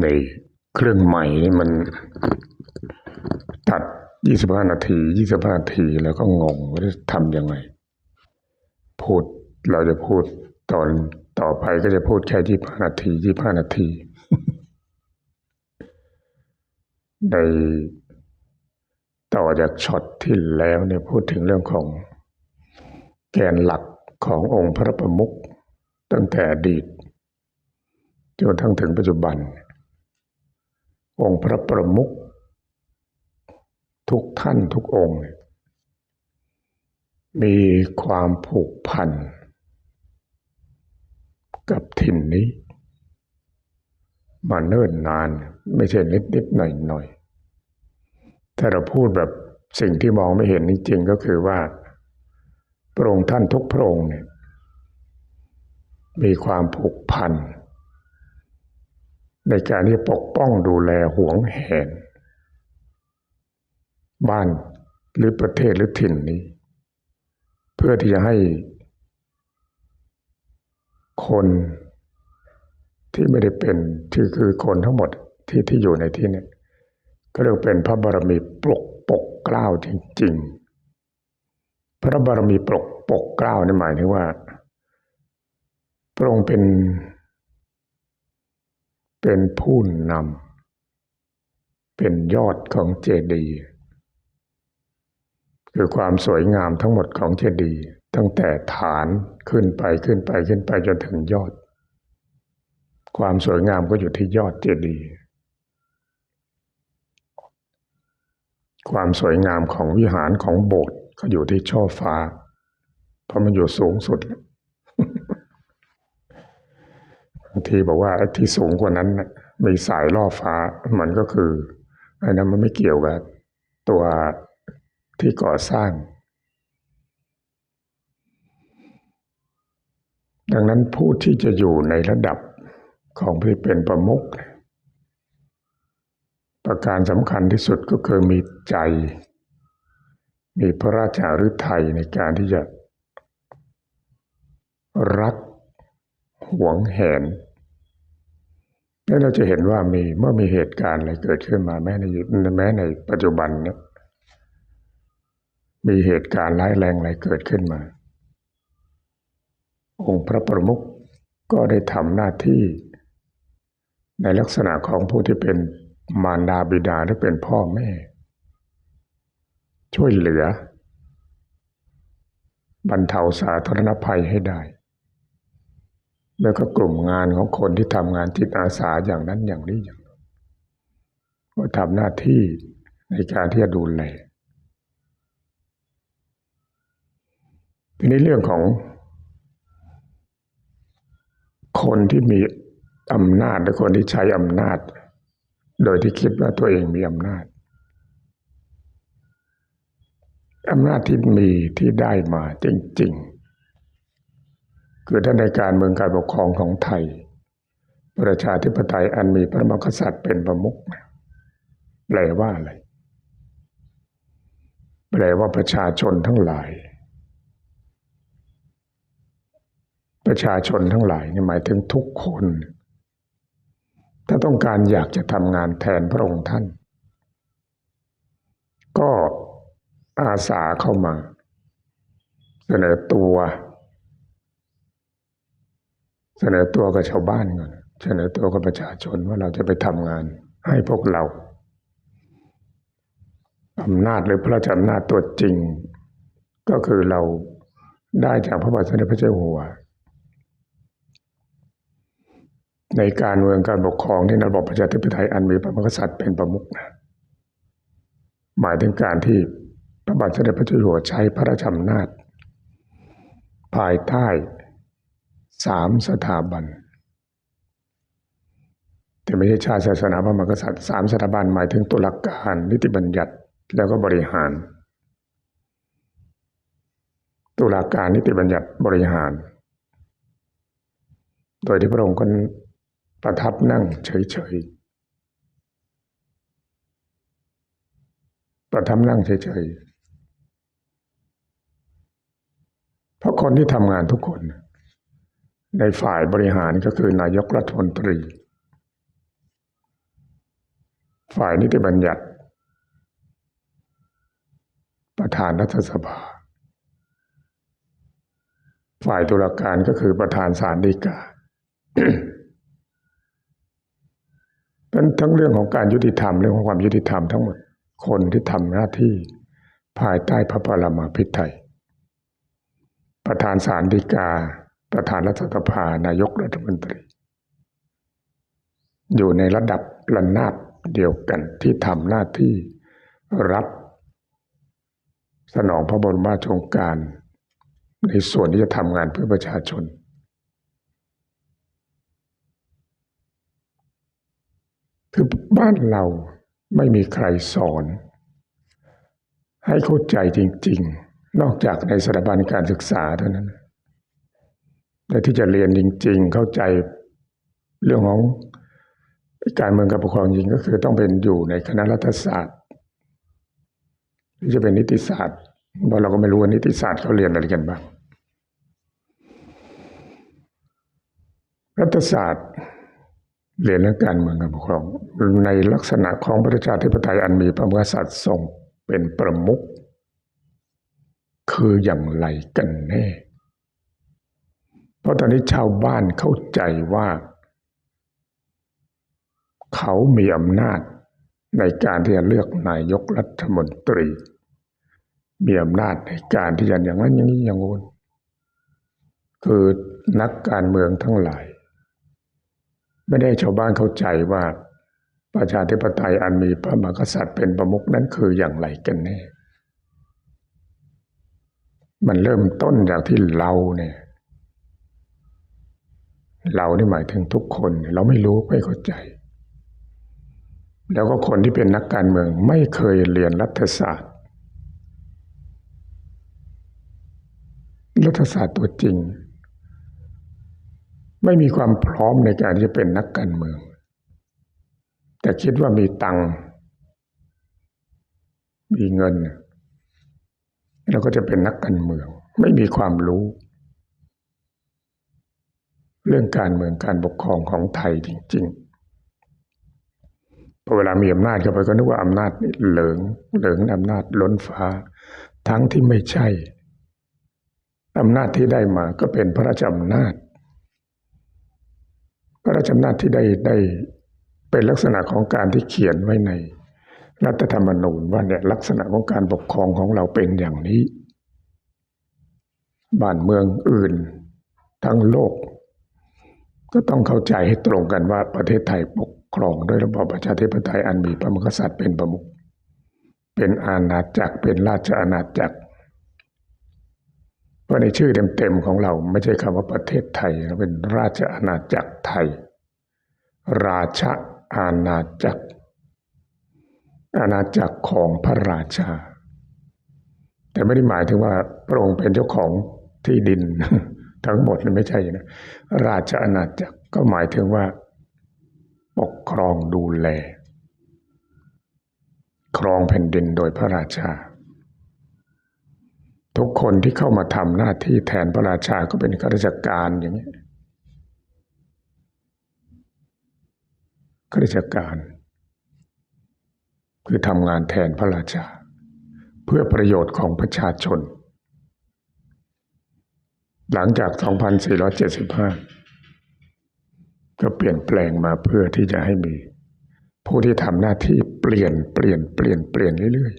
ในเครื่องใหม่นี่มันตัด25นาที25นาทีแล้วก็งงว่าจะทำยังไง พูดเราจะพูดตอนต่อไปก็จะพูดแค่25นาที25นาที ในต่อจากช็อตที่แล้วเนี่ยพูดถึงเรื่องของแกนหลักขององค์พระประมุขตั้งแต่อดีตจนทั้งถึงปัจจุบัน องค์พระประมุขทุกท่านทุกองค์ มีความผูกพัน กับถิ่นนี้ มาเนิ่นนานไม่ใช่นิดนิดหน่อยหน่อยถ้าเราพูดแบบสิ่งที่มองไม่เห็นจริงๆก็คือว่า พระองค์ท่านทุกพระองค์เนี่ยมีความผูกพัน ในการที่ปกป้องดูแลห่วงแหน บ้านหรือประเทศหรือถิ่นนี้ เพื่อที่จะให้ คนที่ไม่ได้เป็นที่คือคนทั้งหมดที่ที่อยู่ในที่นี้ก็เรียกเป็นพระบารมีปกปกเกล้าจริง ๆ พระบารมีปกปกเกล้านี่หมายถึงว่า พระองค์เป็น เป็นผู้นำเป็นยอดของเจดีย์คือความสวยงามทั้งหมดของเจดีย์ตั้งแต่ฐานขึ้นไปขึ้นไปขึ้นไปจนถึงยอด ความสวยงามก็อยู่ที่ยอดเจดีย์ความสวยงามของวิหารของโบสถ์ก็อยู่ที่ช่อฟ้า เพราะมันอยู่สูงสุด บางทีบอกว่าที่สูงกว่านั้นมีสายล่อฟ้ามันก็คืออ้นั้นมันไม่เกี่ยวกับตัวที่ก่อสร้าง ดังนั้นผู้ที่จะอยู่ในระดับของที่เป็นประมุขประการสำคัญที่สุดก็คือมีใจ มีพระราชาฤทัยในการที่จะรัก หวงแหนแล้วเราจะเห็นว่ามีเมื่อมีเหตุการณ์อะไรเกิดขึ้นมาแม้ในแม้ในปัจจุบันเนี่ยมีเหตุการณ์ร้ายแรงอะไรเกิดขึ้นมา องค์พระประมุขก็ได้ทำหน้าที่ ในลักษณะของผู้ที่เป็นมารดาบิดาหรือเป็นพ่อแม่ ช่วยเหลือบรรเทาสาธารณภัยให้ได้ แล้วก็กลุ่มงานของคนที่ทำงานจิตอาสาอย่างนั้นอย่างนี้อย่างนั้นก็ทำหน้าที่ในการที่จะดูแลทีนี้เรื่องของ คนที่มีอำนาจหรือคนที่ใช้อำนาจ โดยที่คิดว่าตัวเองมีอำนาจอำนาจที่มีที่ได้มาจริง ๆ คือถ้าในการเมืองการปกครองของไทย ประชาธิปไตยอันมีพระมหากษัตริย์เป็นประมุขแปลว่าอะไรแปลว่าประชาชนทั้งหลาย ประชาชนทั้งหลายนี่หมายถึงทุกคน ถ้าต้องการอยากจะทำงานแทนพระองค์ท่าน ก็อาสาเข้ามา เสนอตัว เสนอตัวกับชาวบ้านก่อนเสนอตัวกับประชาชนว่าเราจะไปทำงานให้พวกเราอำนาจหรือพระราชอำนาจตัวจริง ก็คือเราได้จากพระบาทสมเด็จพระเจ้าอยู่หัว ในการเมืองการปกครองที่ระบบประชาธิปไตยอันมีพระมหากษัตริย์เป็นประมุขนะหมายถึงการที่พระบาทสมเด็จพระเจ้าอยู่หัวใช้พระราชอำนาจ ภายใต้ สามสถาบัน แต่ไม่ใช่ชาติศาสนาพระมหากษัตริย์สามสถาบันหมายถึงตุลาการนิติบัญญัติแล้วก็บริหาร ตุลาการนิติบัญญัติบริหาร โดยที่พระองค์ก็ประทับนั่งเฉยๆ ประทับนั่งเฉยๆ เพราะคนที่ทำงานทุกคน ในฝ่ายบริหารก็คือนายกรัฐมนตรี ฝ่ายนิติบัญญัติ ประธานรัฐสภา ฝ่ายตุลาการก็คือประธานศาลฎีกาเป็นทั้งเรื่องของการยุติธรรมเรื่องของความยุติธรรมทั้งหมด คนที่ทำหน้าที่ภายใต้พระปรมาภิไธยประธานศาลฎีกา ประธานรัฐสภานายกรัฐมนตรี อยู่ในระดับระนาบเดียวกันที่ทำหน้าที่รับสนองพระบรมราชโองการ ในส่วนที่จะทำงานเพื่อประชาชน คือบ้านเราไม่มีใครสอน ให้เข้าใจจริง ๆ นอกจากในสถาบันการศึกษาเท่านั้น ที่จะเรียนจริง ๆ เข้าใจเรื่องของการเมืองกับปกครองจริงก็คือต้องเป็นอยู่ในคณะรัฐศาสตร์หรือจะเป็นนิติศาสตร์เพราะเราก็ไม่รู้ว่านิติศาสตร์เขาเรียนอะไรกันบ้างรัฐศาสตร์เรียนเรื่องการเมืองกับปกครอง ในลักษณะของประชาธิปไตยอันมีพระมหากษัตริย์ทรงเป็นประมุขคืออย่างไรกันแน่ เพราะตอนนี้ชาวบ้านเข้าใจว่า เขามีอำนาจในการที่จะเลือกนายกรัฐมนตรี มีอำนาจในการที่จะอย่างนั้นอย่างนี้อย่างโน้นคือนักการเมืองทั้งหลาย ไม่ได้ชาวบ้านเข้าใจว่าประชาธิปไตยอันมีพระมหากษัตริย์เป็นประมุขนั้นคืออย่างไรกันแน่ มันเริ่มต้นจากที่เราเนี่ย เรานี่หมายถึงทุกคน เราไม่รู้ไม่เข้าใจ แล้วก็คนที่เป็นนักการเมืองไม่เคยเรียนรัฐศาสตร์ รัฐศาสตร์ตัวจริง ไม่มีความพร้อมในการที่จะเป็นนักการเมือง แต่คิดว่ามีตังมีเงิน แล้วก็จะเป็นนักการเมือง ไม่มีความรู้ เรื่องการเมืองการปกครองของไทยจริงๆพอเวลามีอำนาจเข้าไปก็นึกว่าอำนาจเหลิงเหลิงอำนาจล้นฟ้า ทั้งที่ไม่ใช่อำนาจที่ได้มาก็เป็นพระราชอำนาจ พระราชอำนาจที่ได้ได้เป็นลักษณะของการที่เขียนไว้ในรัฐธรรมนูญว่าเนี่ยลักษณะของการปกครองของเราเป็นอย่างนี้ บ้านเมืองอื่น ทั้งโลก ก็ต้องเข้าใจให้ตรงกันว่าประเทศไทยปกครองโดยระบอบประชาธิปไตยอันมีพระมหากษัตริย์เป็นประมุขเป็นอาณาจักรเป็นราชอาณาจักรเพราะในชื่อเต็มๆของเราไม่ใช่คำว่าประเทศไทยเราเป็นราชอาณาจักรไทย ราชอาณาจักร อาณาจักรของพระราชา แต่ไม่ได้หมายถึงว่าพระองค์เป็นเจ้าของที่ดิน ทั้งหมดไม่ใช่นะราชอาณาจักรก็หมายถึงว่า ปกครองดูแล ครองแผ่นดินโดยพระราชา ทุกคนที่เข้ามาทำหน้าที่แทนพระราชาก็เป็นข้าราชการอย่างนี้ข้าราชการ คือทำงานแทนพระราชา เพื่อประโยชน์ของประชาชน หลังจาก 2475 ก็เปลี่ยนแปลงมาเพื่อที่จะให้มี ผู้ที่ทำหน้าที่เปลี่ยนเปลี่ยนเปลี่ยนเปลี่ยนเรื่อย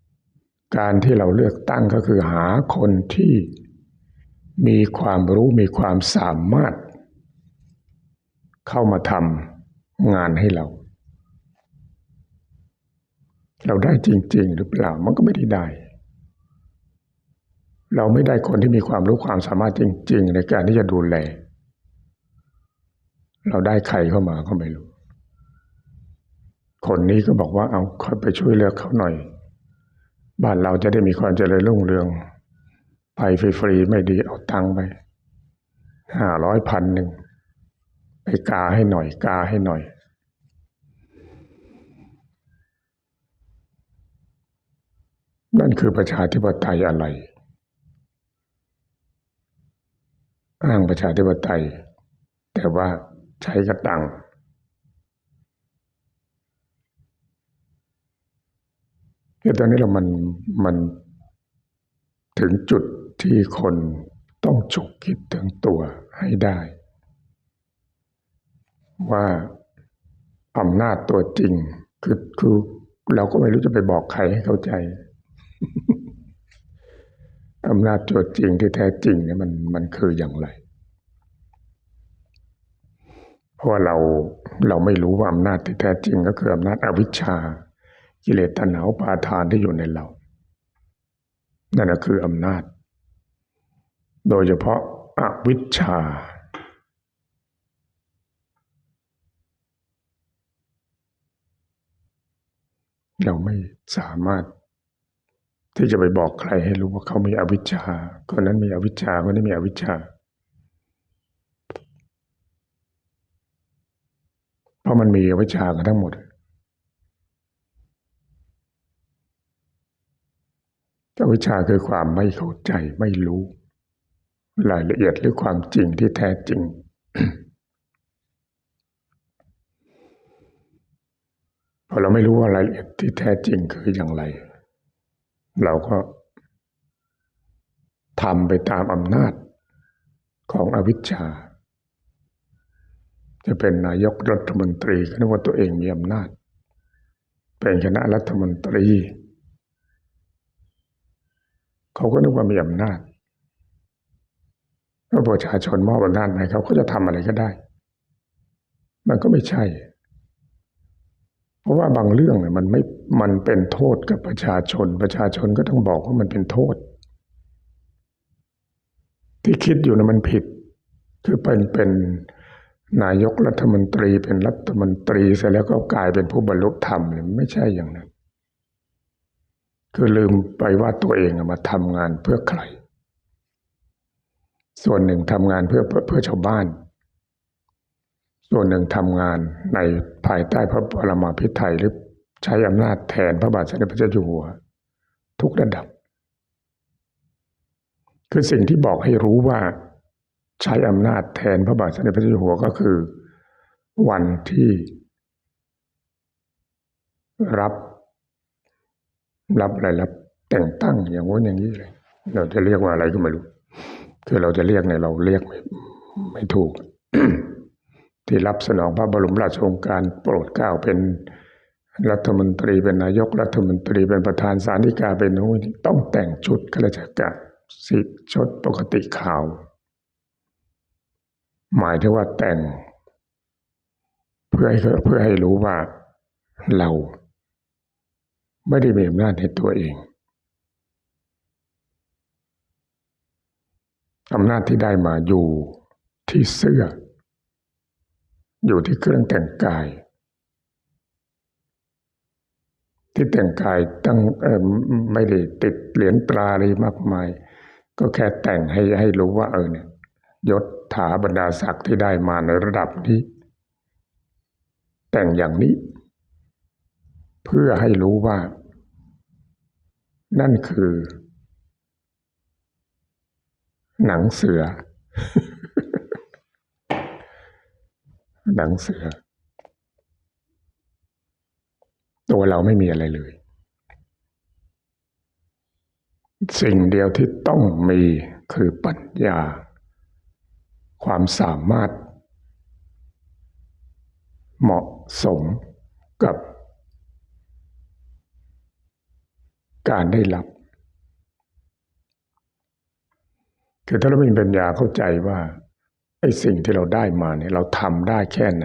ๆ การที่เราเลือกตั้งก็คือหาคนที่มีความรู้มีความสามารถ เข้ามาทำงานให้เรา เราได้จริง ๆ หรือเปล่ามันก็ไม่ได้ได้ เราไม่ได้คนที่มีความรู้ความสามารถจริง ๆ ในการที่จะดูแล เราได้ใครเข้ามาก็ไม่รู้ คนนี้ก็บอกว่าเอาค่อยไปช่วยเลือกเขาหน่อย บ้านเราจะได้มีความเจริญรุ่งเรือง ไปฟรีๆไม่ดีเอาตังค์ไปห้าร้อยพันหนึ่งไปกาให้หน่อย กาให้หน่อย นั่นคือประชาธิปไตยอะไร อ้างประชาธิปไตย แต่ว่าใช้กระตัง แต่ตอนนี้เรามันมันถึงจุดที่คนต้องฉุกคิดถึงตัวให้ได้ ว่าอำนาจตัวจริงคือคือเราก็ไม่รู้จะไปบอกใครให้เข้าใจ อำนาจตัวจริงที่แท้จริงเนี่ยมันมันคืออย่างไร เพราะว่าเราเราไม่รู้ว่าอำนาจที่แท้จริงก็คืออำนาจอวิชชา กิเลสตัณหาปาทานที่อยู่ในเรา นั่นก็คืออำนาจ โดยเฉพาะอวิชชา เราไม่สามารถ ที่จะไปบอกใครให้รู้ว่าเขามีอวิชชาคนนั้นมีอวิชชาคนนี้มีอวิชชาเพราะมันมีอวิชชากันทั้งหมดอวิชชาคือความไม่เข้าใจไม่รู้ รายละเอียดหรือความจริงที่แท้จริง พอเราไม่รู้ว่ารายละเอียดที่แท้จริงคืออย่างไร เราก็ทำไปตามอำนาจของอวิชชา จะเป็นนายกรัฐมนตรีก็นึกว่าตัวเองมีอำนาจ เป็นคณะรัฐมนตรี เขาก็นึกว่ามีอำนาจถ้าประชาชนมอบอำนาจให้เขาก็จะทำอะไรก็ได้ มันก็ไม่ใช่ เพราะว่าบางเรื่องเนี่ยมันไม่มันเป็นโทษกับประชาชน ประชาชนก็ต้องบอกว่ามันเป็นโทษ ที่คิดอยู่นะมันผิด คือเป็นเป็นนายกรัฐมนตรีเป็นรัฐมนตรีเสร็จแล้วก็กลายเป็นผู้บรรลุธรรมเลยไม่ใช่อย่างนั้น คือลืมไปว่าตัวเองมาทำงานเพื่อใคร ส่วนหนึ่งทำงานเพื่อเพื่อชาวบ้าน ส่วนหนึ่งทำงานในภายใต้พระบรมพิไทยหรือใช้อำนาจแทนพระบาทสมเด็จพระเจ้าอยู่หัว ทุกระดับ คือสิ่งที่บอกให้รู้ว่าใช้อำนาจแทนพระบาทสมเด็จพระเจ้าอยู่หัวก็คือ วันที่ รับรับอะไรรับแต่งตั้งอย่างงู้นอย่างนี้เลย เราจะเรียกว่าอะไรก็ไม่รู้ คือเราจะเรียกเนี่ยเราเรียกไม่ไม่ถูก ที่รับสนองพระบรมราชโองการโปรดเกล้าเป็นรัฐมนตรีเป็นนายกรัฐมนตรีเป็นประธานสาริกาเป็นนู้นต้องแต่งชุดข้าราชการสิชุดปกติขาว หมายถึงว่าแต่ง เพื่อให้เพื่อให้รู้ว่าเรา ไม่ได้มีอำนาจในตัวเองอำนาจที่ได้มาอยู่ที่เสื้อ อยู่ที่เครื่องแต่งกาย ที่แต่งกายตั้งไม่ได้ติดเหรียญตราอะไรมากมาย ก็แค่แต่งให้ให้รู้ว่าเออเนี่ยยศถาบรรดาศักดิ์ที่ได้มาในระดับนี้ แต่งอย่างนี้ เพื่อให้รู้ว่า นั่นคือ หนังเสือ หนังเสือ ตัวเราไม่มีอะไรเลย สิ่งเดียวที่ต้องมีคือปัญญา ความสามารถ เหมาะสมกับ การได้รับ คือถ้าเราไม่มีปัญญาเข้าใจว่า ไอ้สิ่งที่เราได้มาเนี่ยเราทำได้แค่ไหน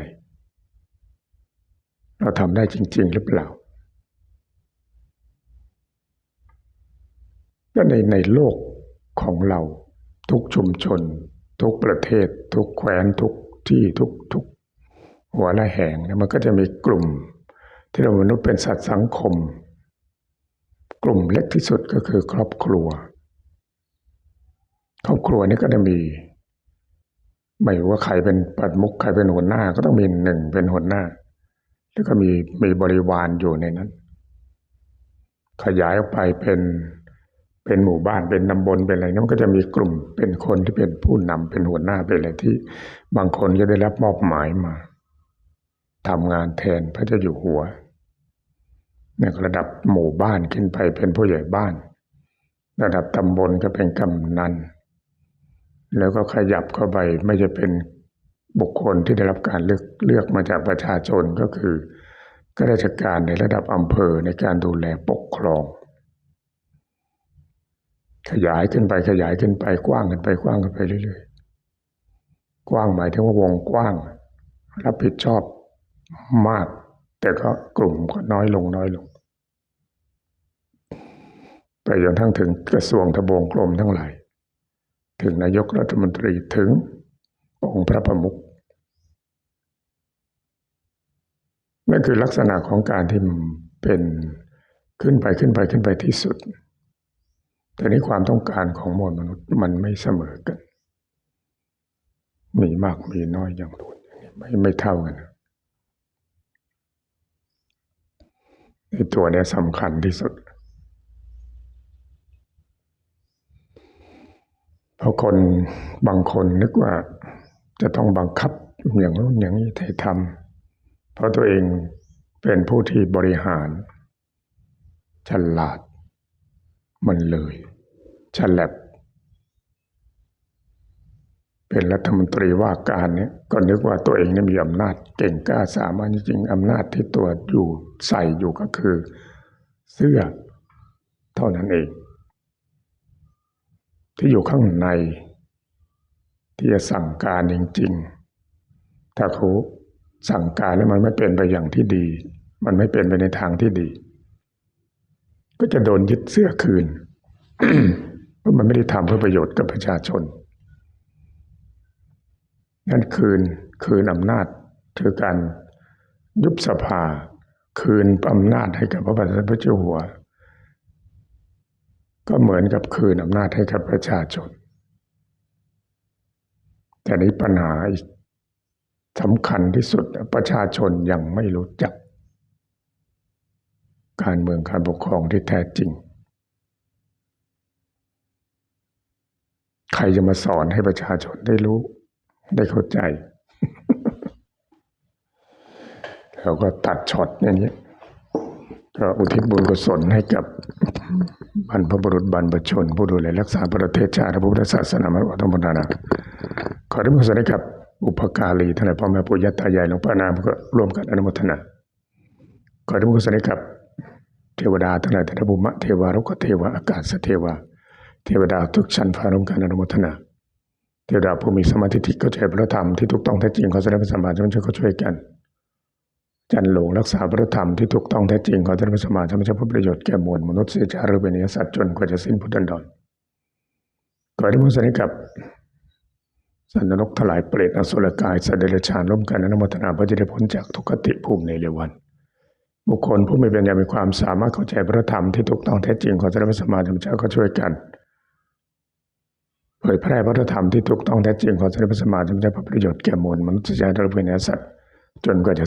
เราทำได้จริง ๆ หรือเปล่าก็ในในโลกของเราทุกชุมชน ทุกประเทศ ทุกแคว้นทุกที่ทุกทุกหัวละแห่งเนี่ยมันก็จะมีกลุ่ม ที่เรามนุษย์เป็นสัตว์สังคม กลุ่มเล็กที่สุดก็คือครอบครัว ครอบครัวนี้ก็จะมี ไม่ว่าใครเป็นปัดมุกใครเป็นหัวหน้า ก็ต้องมีหนึ่งเป็นหัวหน้า แล้วก็มีมีบริวารอยู่ในนั้น ขยายออกไปเป็นเป็นหมู่บ้านเป็นตำบลเป็นอะไรนั้นมันก็จะมีกลุ่มเป็นคนที่เป็นผู้นำเป็นหัวหน้าเป็นอะไรที่ บางคนก็ได้รับมอบหมายมาทำงานแทนพระเจ้าอยู่หัวในระดับหมู่บ้านขึ้นไปเป็นผู้ใหญ่บ้าน ระดับตำบลก็เป็นกำนัน แล้วก็ขยับเข้าไปไม่จะเป็นบุคคลที่ได้รับการเลือกเลือกมาจากประชาชนก็คือข้าราชการในระดับอำเภอในการดูแลปกครอง ขยายขึ้นไปขยายขึ้นไปกว้างขึ้นไปกว้างขึ้นไปเรื่อยๆ กว้างหมายถึงว่าวงกว้าง รับผิดชอบมาก แต่ก็กลุ่มก็น้อยลงน้อยลง ไปจนทั้งถึงกระทรวงทบวงกรมทั้งหลาย ถึงนายกรัฐมนตรีถึงองค์พระประมุขนั่นคือลักษณะของการที่เป็นขึ้นไปขึ้นไปขึ้นไปที่สุด แต่นี้ความต้องการของมวลมนุษย์มันไม่เสมอกัน มีมากมีน้อยอย่างนู้นอย่างนี้ไม่ไม่เท่ากันไอ้ตัวเนี้ยสำคัญที่สุด เพราะคนบางคนนึกว่าจะต้องบังคับอย่างนู้นอย่างนี้ให้ทำเพราะตัวเองเป็นผู้ที่บริหารฉลาด มันเลยฉลับเป็นรัฐมนตรีว่าการเนี่ยก็นึกว่าตัวเองนี่มีอำนาจเก่งกล้าสามารถจริงๆอำนาจที่ตัวอยู่ใส่อยู่ก็คือ เสื้อเท่านั้นเอง ที่อยู่ข้างใน ที่จะสั่งการจริง ๆ ถ้าเขาสั่งการแล้วมันไม่เป็นไปอย่างที่ดี มันไม่เป็นไปในทางที่ดี ก็จะโดนยึดเสื้อคืนเพราะมันไม่ได้ทำเพื่อประโยชน์กับประชาชนนั่นคืนคืนอำนาจคือการยุบสภา คืนอำนาจให้กับพระบาทสมเด็จพระเจ้าหัว ก็เหมือนกับคืนอำนาจให้กับประชาชน แต่นี้ปัญหาสำคัญที่สุดประชาชนยังไม่รู้จัก การเมืองการปกครองที่แท้จริง ใครจะมาสอนให้ประชาชนได้รู้ได้เข้าใจเราก็ตัดช็อตอย่างนี้ ก็อุทิศบุญกุศลให้กับบรรพบุรุษบรรพชน ผู้ดูแลรักษาประเทศชาติพระพุทธศาสนามาวัฒนพัฒนาขอได้บุญกุศลให้กับอุปการีท่านพ่อแม่ปู่ย่าตายายหลวงพ่อนามก็ร่วมกันอนุโมทนาขอได้บุญกุศลให้กับเทวดาทั้งหลายท่านบุมะเทวารุกเทวาอากาศเทวา เทวดาทุกชั้นฟาร่วมกันอนุโมทนา เทวดาผู้มีสมาธิเข้าใจพระธรรมที่ถูกต้องแท้จริงขาแสดงพระสัมมาสัมพุทธเจ้าเขาช่วยกัน จันหลงรักษาพระธรรมที่ถูกต้องแท้จริงขอแสดงพระสมมาสัมพุทธเจ้าเพื่อประโยชน์แก่มวลมนุษยชาติหรือเป็นสัตว์จนกว่าจะสิ้นพุทธันดรขอให้มุสลิกับสันนรกทลายเปรตอสุรกายสัตว์เดรัจฉานร่วมกันอนุโมทนาเพื่อจะได้พ้นจากทุกขติภูมิในเร็ววัน บุคคลผู้มีปัญญามีความสามารถเข้าใจพระธรรมที่ถูกต้องแท้จริงขอแสดงพระสมมาสัมพุทธเจ้าก็ช่วยกันเผยแพร่พระธรรมที่ถูกต้องแท้จริงขอแสดงพระสมมาสัมพุทธเจ้าเพื่อประโยชน์แก่มวลมนุษยชาติและเป็นสัตว์ จนกว่าจ